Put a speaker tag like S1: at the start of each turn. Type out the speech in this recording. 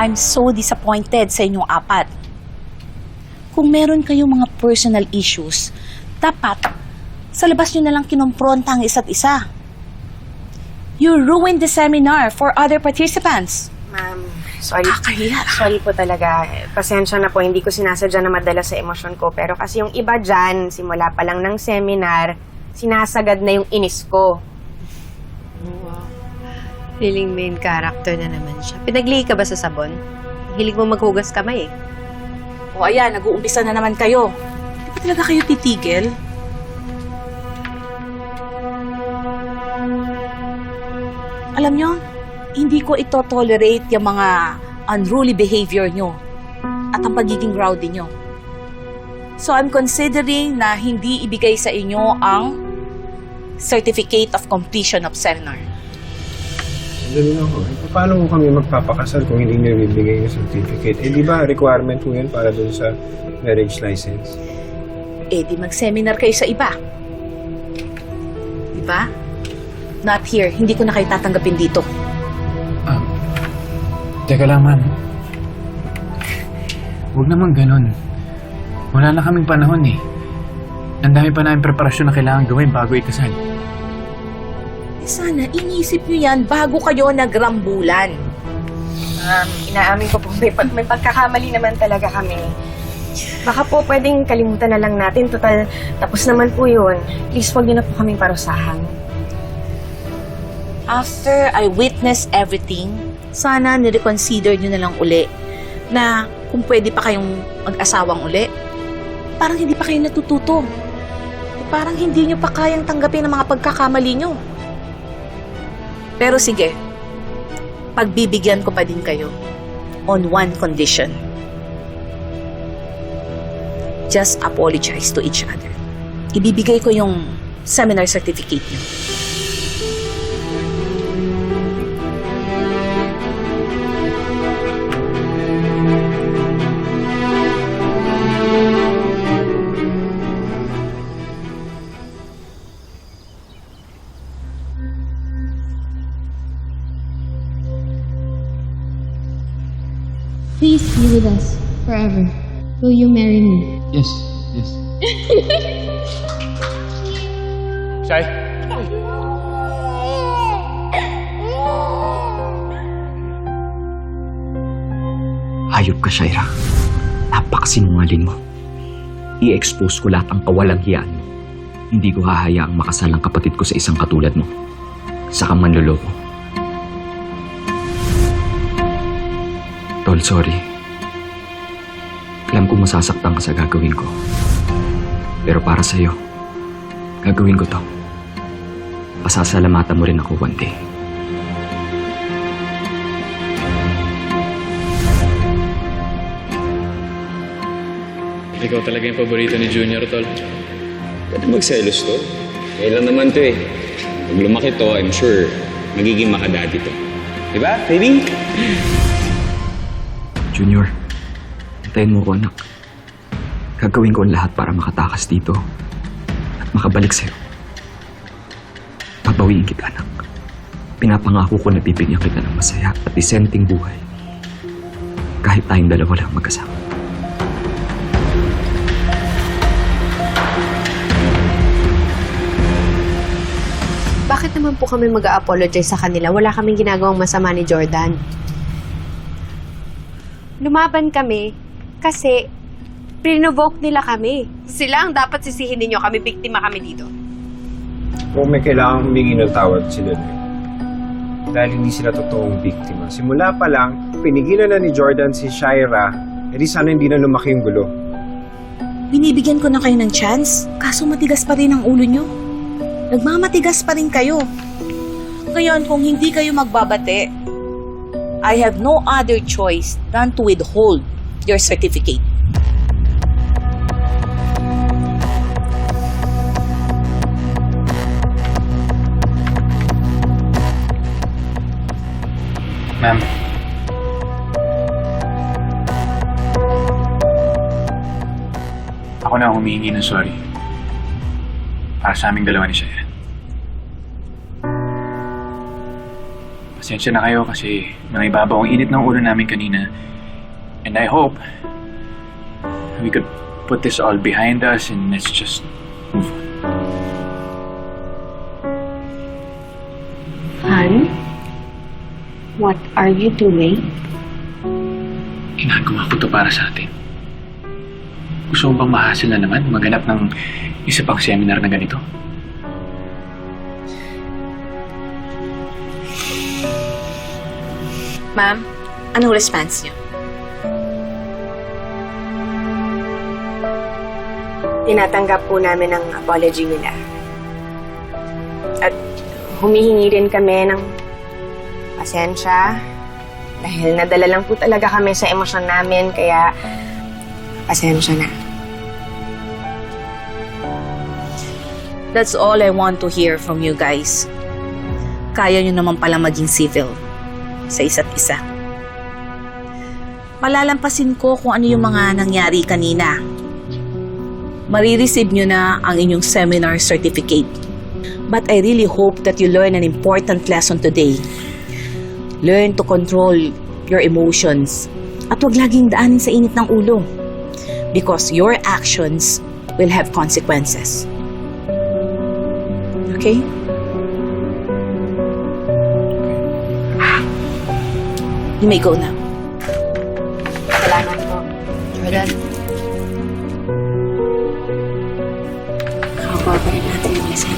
S1: I'm so disappointed sa inyong apat. Kung meron kayong mga personal issues, dapat sa labas nyo na lang kinompronta ang isa't isa. You ruined the seminar for other participants.
S2: Ma'am, sorry.
S1: Kakahiya.
S2: Sorry po talaga. Pasensya na po, hindi ko sinasadya na madala sa emosyon ko. Pero kasi yung iba dyan, simula pa lang ng seminar, sinasagad na yung inis ko.
S3: Feeling main character na naman siya. Pinaglihi ka ba sa sabon? Hilig mo maghugas kamay eh.
S1: O ayan, nag-uumpisa na naman kayo. Di ba talaga kayo titigil? Alam nyo, hindi ko ito tolerate yung mga unruly behavior nyo at ang pagiging rowdy nyo. So I'm considering na hindi ibigay sa inyo ang Certificate of Completion of Seminar.
S4: Sandali lang ako. Eh, paano ko kami magpapakasal kung hindi nyo bibigay ng certificate? Eh, di ba requirement ko yun para dun sa marriage license?
S1: eh di mag-seminar kayo sa iba. Di ba? Not here. Hindi ko na kayo tatanggapin dito.
S5: Ah, teka lang, ma'am. Huwag naman ganun. Wala na kaming panahon eh. Ang dami pa namin preparasyon na kailangan gawin bago ikasal.
S1: Eh, sana inisip nyo yan bago kayo nagrambulan.
S2: Um, inaamin ko po, may, pag, may pagkakamali naman talaga kami. Baka po pwedeng kalimutan na lang natin. Total, tapos naman po yun. Please, huwag niyo na po kaming parusahan.
S1: After I witness everything, sana nireconsider nyo na lang uli na kung pwede pa kayong mag-asawang uli, parang hindi pa kayo natututo. Parang hindi nyo pa kayang tanggapin ang mga pagkakamali nyo. Pero sige, pagbibigyan ko pa din kayo on one condition. Just apologize to each other. Ibibigay ko yung seminar certificate nyo.
S6: Please be with us forever. Will you marry me?
S5: Yes, yes. Shy?
S7: Hayop ka, Shaira. Napakasinungaling mo. I-expose ko lahat ang kawalang hiyaan mo. Hindi ko hahayaang makasal ang kapatid ko sa isang katulad mo. Sa kang manloloko. Tol, sorry. Alam kong masasaktan ka sa gagawin ko. Pero para sa'yo, gagawin ko to. Pasasalamatan mo rin ako one day.
S5: Ikaw talaga yung paborito ni Junior, tol.
S8: Pwede magselos to. Kailan naman to eh. Pag lumaki to, I'm sure magiging makadati to. Diba, baby?
S7: Junior, hintayin mo ko anak. Gagawin ko ang lahat para makatakas dito at makabalik sa'yo. Babawiin kita anak. Pinapangako ko na bibigyan kita ng masaya at disenteng buhay. Kahit tayong dalawa lang magkasama.
S3: Bakit naman po kami mag apologize sa kanila? Wala kaming ginagawang masama ni Jordan. Lumaban kami kasi prinovoke nila kami. Sila ang dapat sisihin ninyo. Kami biktima kami dito.
S4: Kung may kailangan humingi ng tawad sila na dahil hindi sila totoong biktima. Simula pa lang, pinigilan na ni Jordan si Shaira, edi sana hindi na lumaki yung gulo.
S1: Binibigyan ko na kayo ng chance, kaso matigas pa rin ang ulo nyo. Nagmamatigas pa rin kayo. Ngayon, kung hindi kayo magbabate, I have no other choice than to withhold your certificate.
S5: Ma'am. Ako na ang humihingi ng sorry. Para sa aming dalawa ni Shaya. Pasensya na kayo kasi nangibabaw ang init ng ulo namin kanina. And I hope we could put this all behind us and let's just move on.
S3: Han? What are you doing?
S5: Ginagawa ko to para sa atin. Gusto mo bang mahasil na naman maganap ng isa pang seminar na ganito?
S1: Ma'am, anong response niyo?
S2: Tinatanggap po namin ang apology nila. At humihingi rin kami ng pasensya dahil nadala lang po talaga kami sa emosyon namin kaya pasensya na.
S1: That's all I want to hear from you guys. Kaya nyo naman pala maging civil sa isa't isa. Palalampasin ko kung ano yung mga nangyari kanina. Marireceive nyo na ang inyong seminar certificate. But I really hope that you learn an important lesson today. Learn to control your emotions. At huwag laging daanin sa init ng ulo. Because your actions will have consequences. Okay? you 呢来一
S2: 个你
S3: 觉得好宝贝
S1: 那这个你想